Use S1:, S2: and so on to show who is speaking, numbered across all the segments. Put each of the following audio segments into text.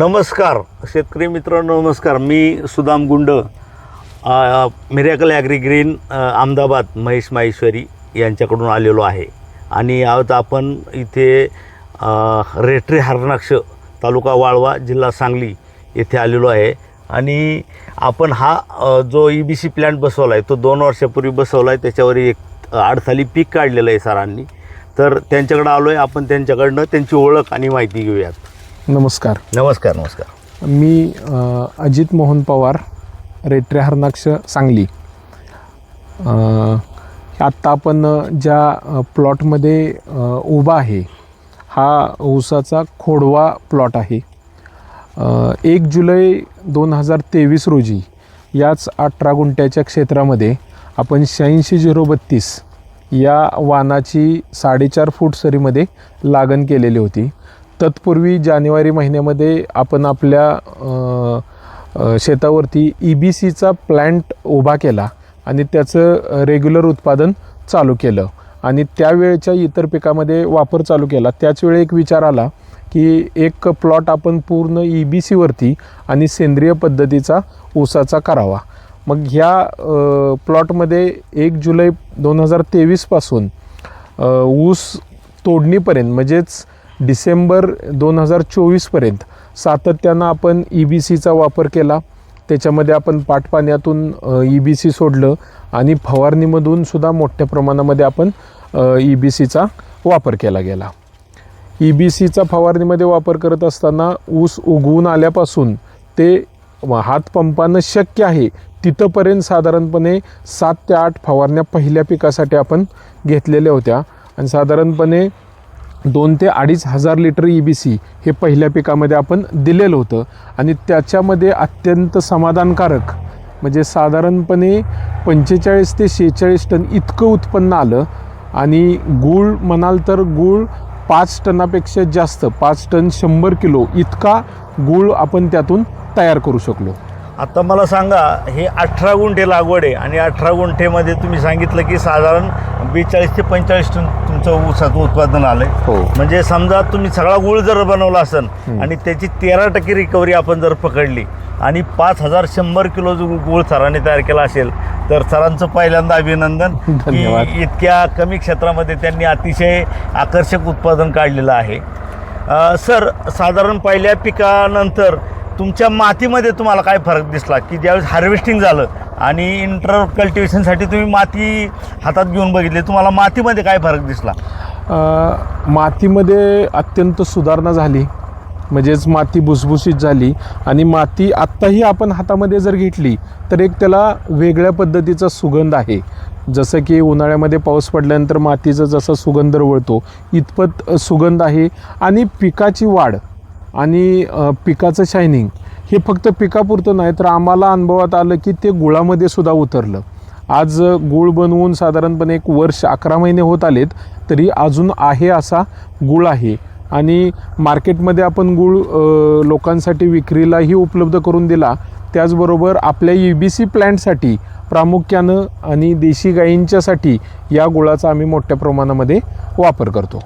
S1: नमस्कार शेतकरी मित्रांनो नमस्कार. मी Sudam Gund miracle agri green Ahmedabad Mahesh Maheshwari यांच्याकडून आलेलो आहे. आणि आज आपण इथे रेटरी हरणाक्ष तालुका वाळवा जिल्हा सांगली येथे आलेलो आहे. आणि आपण हा जो ई बी सी प्लॅन्ट बसवला आहे तो दोन वर्षापूर्वी बसवला आहे त्याच्यावर एक अडथाली पीक काढलेलं आहे सरांनी. तर त्यांच्याकडं आलो आहे आपण त्यांच्याकडनं त्यांची ओळख आणि माहिती घेऊयात.
S2: नमस्कार.
S1: नमस्कार नमस्कार.
S2: मी अ, अजित मोहन पवार रेट्रे हरणाक्ष सांगली. अ, आत्ता आपण ज्या अ, प्लॉटमध्ये अ, उभा आहे हा ऊसाचा खोडवा प्लॉट आहे. अ, एक जुलै दोन हजार तेवीस रोजी याच अठरा गुंठ्याच्या क्षेत्रामध्ये आपण शहाऐंशी झिरो बत्तीस या वानाची साडेचार फूट सरीमध्ये लागण केलेली होती. तत्पूर्वी जानेवारी महिन्यामध्ये आपण आपल्या शेतावरती ई बी सीचा प्लॅन्ट उभा केला आणि त्याचं रेग्युलर उत्पादन चालू केलं. आणि त्यावेळच्या इतर पिकामध्ये वापर चालू केला. त्याचवेळी एक विचार आला की एक प्लॉट आपण पूर्ण ई बी सीवरती आणि सेंद्रिय पद्धतीचा ऊसाचा करावा. मग ह्या प्लॉटमध्ये एक जुलै दोन हजार तेवीसपासून ऊस तोडणीपर्यंत म्हणजेच डिसेंबर दोन हजार चोवीसपर्यंत सातत्यानं आपण ई बी सीचा वापर केला. त्याच्यामध्ये आपण पाटपाण्यातून ई बी सी सोडलं आणि फवारणीमधून सुद्धा मोठ्या प्रमाणामध्ये आपण ई बी सीचा वापर केला गेला. ई बी सीचा फवारणीमध्ये वापर करत असताना ऊस उगवून आल्यापासून ते हातपंपानं शक्य आहे तिथंपर्यंत साधारणपणे सात ते आठ फवारण्या पहिल्या पिकासाठी आपण घेतलेल्या होत्या. आणि साधारणपणे दोन ते अडीच हजार लिटर ई बी सी हे पहिल्या पिकामध्ये आपण दिलेलं होतं. आणि त्याच्यामध्ये अत्यंत समाधानकारक म्हणजे साधारणपणे पंचेचाळीस ते शेहेचाळीस टन इतकं उत्पन्न आलं. आणि गूळ म्हणाल तर गूळ पाच टनापेक्षा जास्त पाच टन शंभर किलो इतका गूळ आपण त्यातून तयार करू शकलो.
S1: आता मला सांगा हे अठरा गुंठे लागवड आहे आणि अठरा गुंठेमध्ये तुम्ही सांगितलं की साधारण बेचाळीस ते पंचेचाळीस टन तुमचं ऊसाचं उत्पादन आलं आहे
S2: हो
S1: म्हणजे समजा तुम्ही सगळा गुळ जर बनवला असेल. आणि त्याची तेरा टक्के रिकव्हरी आपण जर पकडली आणि पाच हजार शंभर किलो जो गुळ सरांनी तयार केला असेल तर सरांचं पहिल्यांदा अभिनंदन की. इतक्या कमी क्षेत्रामध्ये त्यांनी अतिशय आकर्षक उत्पादन काढलेलं आहे सर साधारण पहिल्या पिकानंतर तुमच्या मातीमध्ये तुम्हाला काय फरक दिसला? की ज्यावेळेस हार्वेस्टिंग झालं आणि इंटर कल्टिवेशनसाठी तुम्ही माती हातात घेऊन बघितली तुम्हाला मातीमध्ये काय फरक दिसला?
S2: मातीमध्ये अत्यंत सुधारणा झाली. म्हणजेच माती भुसभुशीत झाली. आणि माती आत्ताही आपण हातामध्ये जर घेतली तर एक त्याला वेगळ्या पद्धतीचा सुगंध आहे. जसं की उन्हाळ्यामध्ये पाऊस पडल्यानंतर मातीचा जसा सुगंध रवळतो इतपत सुगंध आहे. आणि पिकाची वाढ आणि पिकाचं शायनिंग हे फक्त पिकापुरतं नाही तर आम्हाला अनुभवात आलं की ते गुळामध्ये सुद्धा उतरलं. आज गूळ बनवून साधारणपणे एक वर्ष अकरा महिने होत आलेत तरी अजून आहे असा गूळ आहे. आणि मार्केटमध्ये आपण गूळ लोकांसाठी विक्रीलाही उपलब्ध करून दिला. त्याचबरोबर आपल्या ई बी सी प्लॅन्टसाठी प्रामुख्यानं आणि देशी गायींच्यासाठी या गुळाचा आम्ही मोठ्या प्रमाणामध्ये वापर करतो.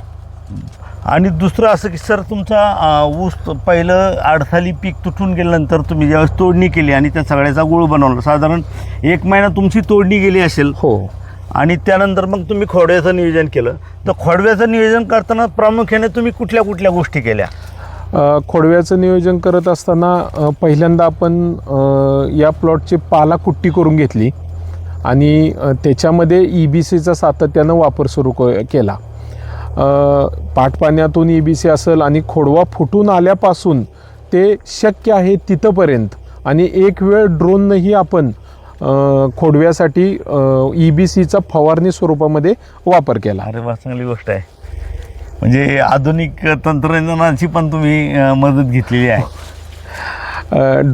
S1: आणि दुसरं असं की सर तुमचा ऊस पहिलं अडथाली पीक तुटून गेल्यानंतर तुम्ही ज्यावेळेस तोडणी केली आणि त्या सगळ्याचा गुळ बनवला साधारण एक महिना तुमची तोडणी गेली असेल
S2: हो.
S1: आणि त्यानंतर मग तुम्ही खोडव्याचं नियोजन केलं. तर खोडव्याचं नियोजन करताना प्रामुख्याने तुम्ही कुठल्या कुठल्या गोष्टी केल्या?
S2: खोडव्याचं नियोजन करत असताना पहिल्यांदा आपण या प्लॉटची पाला कुट्टी करून घेतली आणि त्याच्यामध्ये ई बी सीचा सातत्यानं वापर सुरू क केला. पाटपाण्यातून ई बी सी असेल आणि खोडवा फुटून आल्यापासून ते शक्य आहे तिथंपर्यंत. आणि एक वेळ ड्रोननंही आपण खोडव्यासाठी ई बी सीचा फवारणी स्वरूपामध्ये वापर केला.
S1: अरे वा चांगली गोष्ट आहे. म्हणजे आधुनिक तंत्रज्ञानाची पण तुम्ही मदत घेतलेली आहे.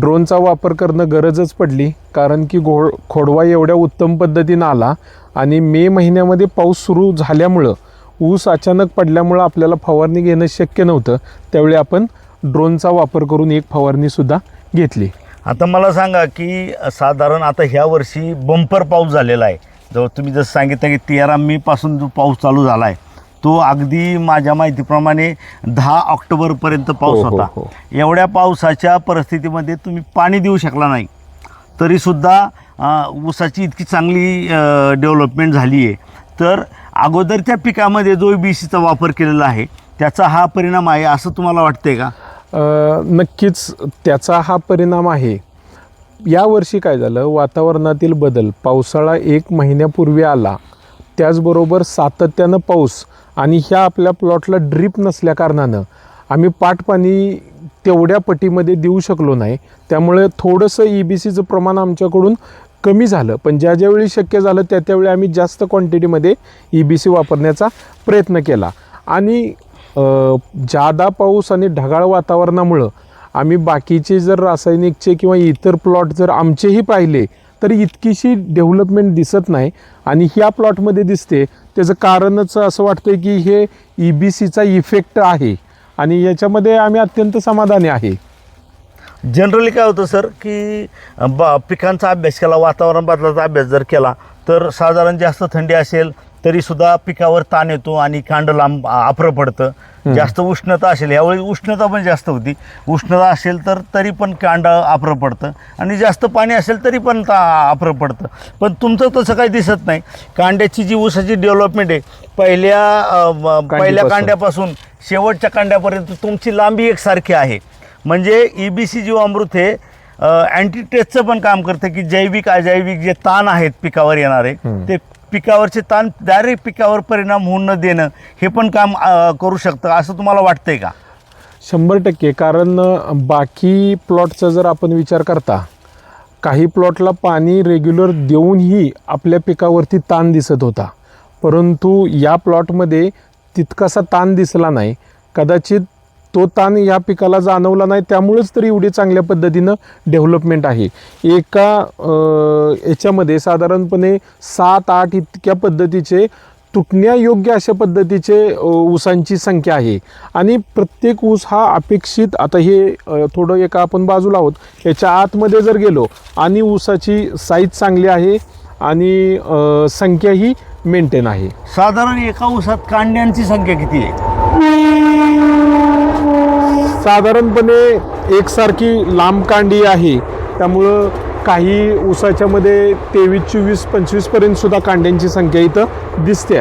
S2: ड्रोनचा वापर करणं गरजच पडली कारण की घोड खोडवा एवढ्या उत्तम पद्धतीनं आला आणि मे महिन्यामध्ये पाऊस सुरू झाल्यामुळं ऊस अचानक पडल्यामुळं आपल्याला फवारणी घेणं शक्य नव्हतं. त्यावेळी आपण ड्रोनचा वापर करून एक फवारणीसुद्धा घेतली.
S1: आता मला सांगा की साधारण आता ह्या वर्षी बंपर पाऊस झालेला आहे. जवळ तुम्ही जसं सांगितलं की तेरा मे पासून जो पाऊस चालू झाला आहे तो अगदी माझ्या माहितीप्रमाणे दहा ऑक्टोबरपर्यंत पाऊस
S2: हो, हो,
S1: होता.
S2: हो.
S1: एवढ्या पावसाच्या परिस्थितीमध्ये तुम्ही पाणी देऊ शकला नाही. तरीसुद्धा ऊसाची इतकी चांगली डेव्हलपमेंट झाली आहे तर अगोदरच्या पिकामध्ये जो बी सीचा वापर केलेला आहे त्याचा हा परिणाम आहे असं तुम्हाला वाटतंय का?
S2: नक्कीच त्याचा हा परिणाम आहे. यावर्षी काय झालं वातावरणातील बदल पावसाळा एक महिन्यापूर्वी आला. त्याचबरोबर सातत्यानं पाऊस आणि ह्या आपल्या प्लॉटला ड्रीप नसल्याकारणानं आम्ही पाटपाणी तेवढ्या पटीमध्ये देऊ शकलो नाही. त्यामुळे थोडंसं ई बी सीचं प्रमाण आमच्याकडून कमी झालं पण ज्या ज्यावेळी शक्य झालं त्या त्यावेळी आम्ही जास्त क्वांटिटीमध्ये ई बी सी वापरण्याचा प्रयत्न केला. आणि जादा पाऊस आणि ढगाळ वातावरणामुळं आम्ही बाकीचे जर रासायनिकचे किंवा इतर प्लॉट जर आमचेही पाहिले तर इतकीशी डेव्हलपमेंट दिसत नाही आणि ह्या प्लॉटमध्ये दिसते. त्याचं कारणच असं वाटतं की हे ई बी सीचा इफेक्ट आहे आणि याच्यामध्ये आम्ही अत्यंत समाधानी आहे.
S1: जनरली काय होतं सर की ब पिकांचा अभ्यास केला वातावरण बदलाचा अभ्यास जर केला तर साधारण जास्त थंडी असेल तरीसुद्धा पिकावर ताण येतो आणि कांड लांब आफरं पडतं. जास्त उष्णता असेल यावेळी उष्णता पण जास्त होती. उष्णता असेल तर तरी पण कांड आफरं पडतं आणि जास्त पाणी असेल तरी पण ता आफरं पडतं. पण तुमचं तसं काही दिसत नाही. कांड्याची जी ऊसाची डेव्हलपमेंट आहे पहिल्या पहिल्या. कांड्यापासून शेवटच्या कांड्यापर्यंत तुमची लांबी एकसारखी आहे. म्हणजे ई बी सी जीवामृत हे अँटीटेस्टचं पण काम करतं की जैविक अजैविक जे ताण आहेत पिकावर येणारे ते पिकावरचे ताण डायरेक्ट पिकावर परिणाम होऊन न देणं हे पण काम करू शकतं. असं तुम्हाला वाटतंय का?
S2: शंभर टक्के. कारण बाकी प्लॉटचा जर आपण विचार करता काही प्लॉटला पाणी रेग्युलर देऊनही आपल्या पिकावरती ताण दिसत होता. परंतु या प्लॉटमध्ये तितकासा ताण दिसला नाही. कदाचित तो ताण या पिकाला जाणवला नाही. त्यामुळेच तर एवढी चांगल्या पद्धतीनं डेव्हलपमेंट आहे. एका याच्यामध्ये साधारणपणे सात आठ इतक्या पद्धतीचे तुटण्यायोग्य अशा पद्धतीचे ऊसांची संख्या आहे. आणि प्रत्येक ऊस हा अपेक्षित आता हे थोडं एका आपण बाजूला आहोत. याच्या आतमध्ये जर गेलो आणि ऊसाची साईज चांगली आहे आणि संख्या ही मेंटेन आहे.
S1: साधारण एका ऊसात कांड्यांची संख्या किती आहे?
S2: साधारणपणे एकसारखी लांब कांडी आहे. त्यामुळं काही ऊसाच्यामध्ये तेवीस चोवीस पंचवीसपर्यंत सुद्धा कांड्यांची संख्या इथं दिसते.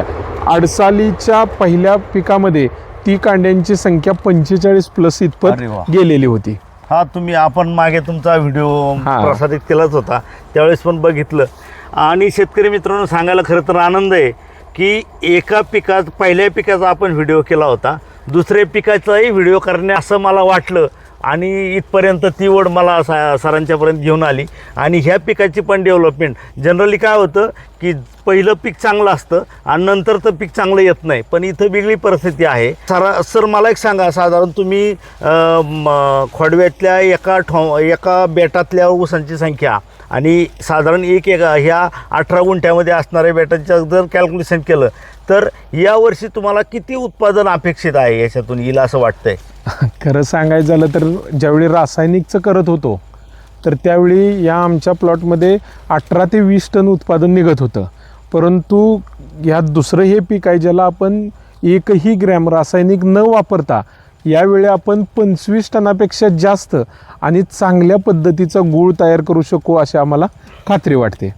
S2: अडसालीच्या पहिल्या पिकामध्ये ती कांड्यांची संख्या पंचेचाळीस प्लस इतपत. गेलेली होती.
S1: हा तुम्ही आपण मागे तुमचा व्हिडिओ. प्रसारित केलाच होता. त्यावेळेस पण बघितलं. आणि शेतकरी मित्रांनो सांगायला खरं तर आनंद आहे की एका पिकात पहिल्या पिकाचा आपण व्हिडिओ केला होता. दुसरे पिकाचाही व्हिडिओ करणे असं मला वाटलं. आणि इथपर्यंत ती ओढ मला सा सरांच्यापर्यंत घेऊन आली. आणि ह्या पिकाची पण डेव्हलपमेंट जनरली काय होतं की पहिलं पीक चांगलं असतं आणि नंतर तर पीक चांगलं येत नाही. पण इथं वेगळी परिस्थिती आहे. सरा सर मला एक सांगा. साधारण तुम्ही खोडव्यातल्या एका ठो एका बेटातल्या ऊसांची संख्या आणि साधारण एक एक ह्या अठरा गुंठ्यामध्ये असणाऱ्या बेटांचं जर कॅल्क्युलेशन केलं तर यावर्षी तुम्हाला किती उत्पादन अपेक्षित आहे याच्यातून? येईल असं वाटतंय.
S2: खरं सांगायचं झालं तर ज्यावेळी रासायनिकचं करत होतो तर त्यावेळी या आमच्या प्लॉटमध्ये अठरा ते वीस टन उत्पादन निघत होतं. परंतु ह्यात दुसरं हे पीक आहे ज्याला आपण एकही ग्रॅम रासायनिक न वापरता यावेळी आपण पंचवीस टनापेक्षा जास्त आणि चांगल्या पद्धतीचा गूळ तयार करू शकू अशी आम्हाला खात्री वाटते.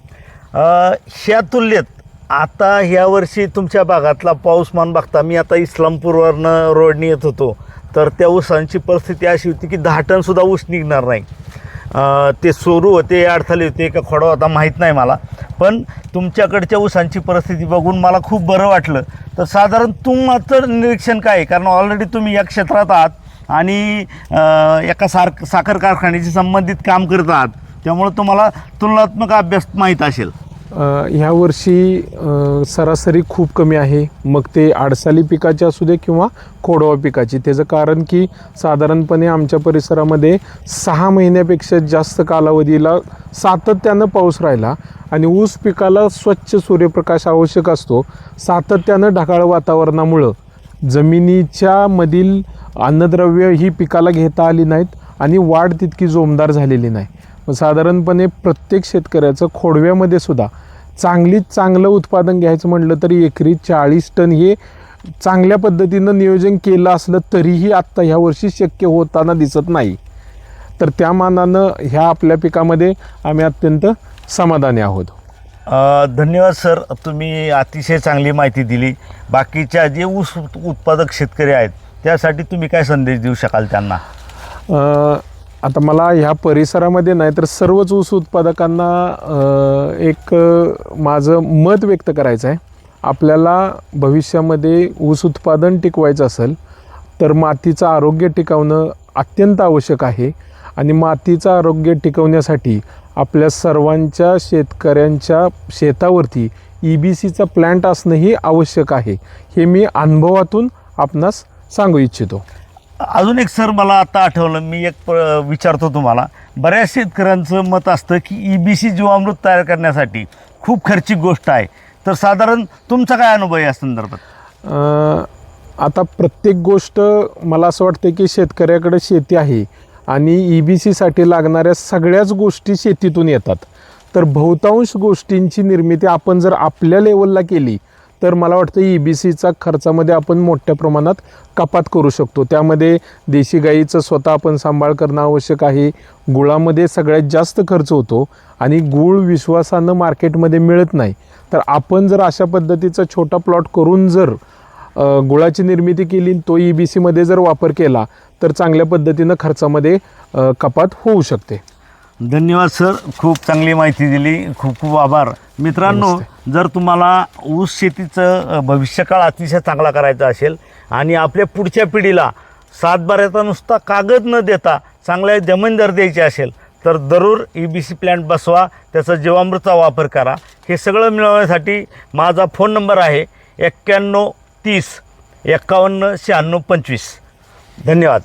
S1: ह्या तुलनेत आता ह्या वर्षी तुमच्या भागातला पाऊसमान बघता मी आता इस्लामपूरवरनं रोडने येत होतो. तर त्या ऊसांची परिस्थिती अशी होती की दहा टनसुद्धा ऊस निघणार नाही. ते सोरू होते अडथळे होते का खोडा होता माहीत नाही मला. पण तुमच्याकडच्या ऊसांची परिस्थिती बघून मला खूप बरं वाटलं. तर साधारण तुमचं निरीक्षण काय आहे? कारण ऑलरेडी तुम्ही या क्षेत्रात आहात आणि एका सार साखर कारखान्याशी संबंधित काम करत आहात. त्यामुळं तुम्हाला तुलनात्मक अभ्यास माहीत असेल.
S2: ह्या वर्षी सरासरी खूप कमी आहे. मग ते आडसाली पिकाची असू दे किंवा खोडवा पिकाची. त्याचं कारण की साधारणपणे आमच्या परिसरामध्ये सहा महिन्यापेक्षा जास्त कालावधीला सातत्यानं पाऊस राहिला आणि ऊस पिकाला स्वच्छ सूर्यप्रकाश आवश्यक असतो. सातत्यानं ढगाळ वातावरणामुळं जमिनीच्या मधील अन्नद्रव्य ही पिकाला घेता आली नाहीत आणि वाढ तितकी जोमदार झालेली नाही. मग साधारणपणे प्रत्येक शेतकऱ्याचं खोडव्यामध्ये सुद्धा चांगलीत चांगलं उत्पादन घ्यायचं म्हटलं तरी एकरी चाळीस टन हे चांगल्या पद्धतीनं नियोजन केलं असलं तरीही आत्ता ह्या वर्षी शक्य होताना दिसत नाही. तर त्या मानानं ह्या आपल्या पिकामध्ये आम्ही अत्यंत समाधानी आहोत.
S1: धन्यवाद सर तुम्ही अतिशय चांगली माहिती दिली. बाकीच्या जे ऊस उत- उत्पादक शेतकरी आहेत त्यासाठी तुम्ही काय संदेश देऊ शकाल त्यांना?
S2: आता मला ह्या परिसरामध्ये नाही तर सर्वच ऊस उत्पादकांना एक माझं मत व्यक्त करायचं आहे. आपल्याला भविष्यामध्ये ऊस उत्पादन टिकवायचं असेल तर मातीचं आरोग्य टिकवणं अत्यंत आवश्यक आहे. आणि मातीचं आरोग्य टिकवण्यासाठी आपल्या सर्वांच्या शेतकऱ्यांच्या शेतावरती ई बी सीचा प्लॅन्ट असणंही आवश्यक आहे. हे मी अनुभवातून आपणास सांगू इच्छितो.
S1: अजून एक सर मला आता आठवलं मी एक प- विचारतो तुम्हाला. बऱ्याच शेतकऱ्यांचं मत असतं की ई बी सी जीवामृत तयार करण्यासाठी खूप खर्चिक गोष्ट आहे. तर साधारण तुमचा काय अनुभव आहे या संदर्भात?
S2: आता प्रत्येक गोष्ट मला असं वाटतं की शेतकऱ्याकडे शेती आहे आणि ई बी सीसाठी लागणाऱ्या सगळ्याच गोष्टी शेतीतून येतात. तर बहुतांश गोष्टींची निर्मिती आपण जर आपल्या लेवलला केली तर मला वाटतं ई बी सीचा खर्चामध्ये आपण मोठ्या प्रमाणात कपात करू शकतो. त्यामध्ये देशी गाईचं स्वतः आपण सांभाळ करणं आवश्यक आहे. गुळामध्ये सगळ्यात जास्त खर्च होतो आणि गूळ विश्वासानं मार्केटमध्ये मिळत नाही. तर आपण जर अशा पद्धतीचा छोटा प्लॉट करून जर गुळाची निर्मिती केली तो ई बी सीमध्ये जर वापर केला तर चांगल्या पद्धतीनं खर्चामध्ये कपात होऊ शकते.
S1: धन्यवाद सर. खूप चांगली माहिती दिली. खूप खूप आभार. मित्रांनो जर तुम्हाला ऊस शेतीचं भविष्यकाळ अतिशय चांगला करायचा असेल आणि आपल्या पुढच्या पिढीला सातबाऱ्याचा नुसता कागद न देता चांगल्या जमीन जर द्यायची असेल तर जरूर ई बी सी प्लॅन्ट बसवा त्याचा जीवामृतचा वापर करा. हे सगळं मिळवण्यासाठी माझा फोन नंबर आहे एक्क्याण्णव तीस एक्कावन्न शहाण्णव पंचवीस. धन्यवाद.